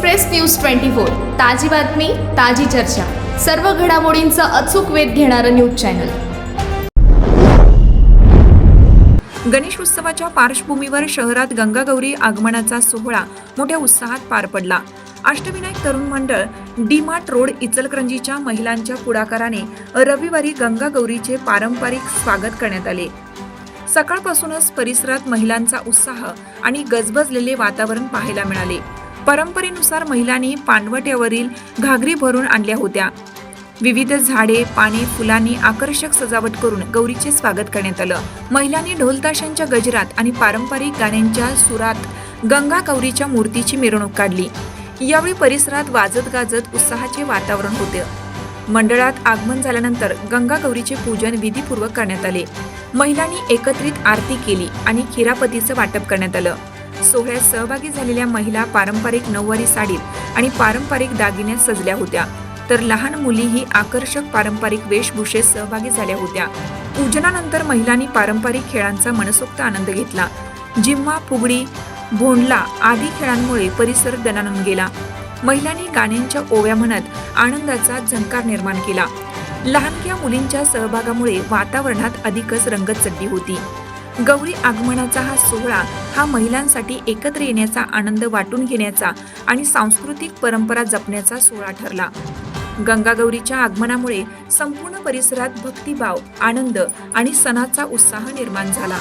Express news twenty four ताजी बातमी ताजी चर्चा. सर्व घडामोडींचा अचूक वेध घेणारं न्यूज चॅनल. गणेश उत्सवाच्या पार्श्वभूमीवर शहरात गंगागौरी आगमनाचा सोहळा मोठ्या उत्साहात पार पडला. अष्टविनायक तरुण मंडळ डी मार्ट रोड इचलकरंजीच्या महिलांच्या पुढाकाराने रविवारी गंगागौरीचे पारंपरिक स्वागत करण्यात आले. सकाळपासूनच परिसरात महिलांचा उत्साह आणि गजबजलेले वातावरण पाहायला मिळाले. परंपरेनुसार महिलांनी पानवट्यावरील घागरी भरून आणल्या होत्या. विविध झाडे पाने फुलांनी आकर्षक सजावट करून गौरीचे स्वागत करण्यात आलं. महिलांनी ढोलताशांच्या गजरात आणि पारंपरिक गाण्यांच्या सुरात गंगा गौरीच्या मूर्तीची मिरवणूक काढली. यावेळी परिसरात वाजत गाजत उत्साहाचे वातावरण होते. मंडळात आगमन झाल्यानंतर गंगा गौरीचे पूजन विधीपूर्वक करण्यात आले. महिलांनी एकत्रित आरती केली आणि खिरापतीचं वाटप करण्यात आलं. सोहळ्यात सहभागी झालेल्या महिला पारंपरिक नऊवारी साडीत आणि पारंपरिक दागिन्यात सजल्या होत्या. तर लहान मुलीही आकर्षक पारंपरिक वेशभूषेत सहभागी झाल्या होत्या. पूजनानंतर महिलांनी पारंपरिक खेळांचा मनसोक्त आनंद घेतला. जिम्मा फुगडी भोंडला आदी खेळांमुळे परिसर दणानून गेला. महिलांनी गाण्यांच्या ओव्या म्हणत आनंदाचा झंकार निर्माण केला. लहानक्या मुलींच्या सहभागामुळे वातावरणात अधिकच रंगत चढली होती. गौरी आगमनाचा हा सोहळा हा महिलांसाठी एकत्र येण्याचा आनंद वाटून घेण्याचा आणि सांस्कृतिक परंपरा जपण्याचा सोहळा ठरला. गंगागौरीच्या आगमनामुळे संपूर्ण परिसरात भक्तिभाव आनंद आणि सणाचा उत्साह निर्माण झाला.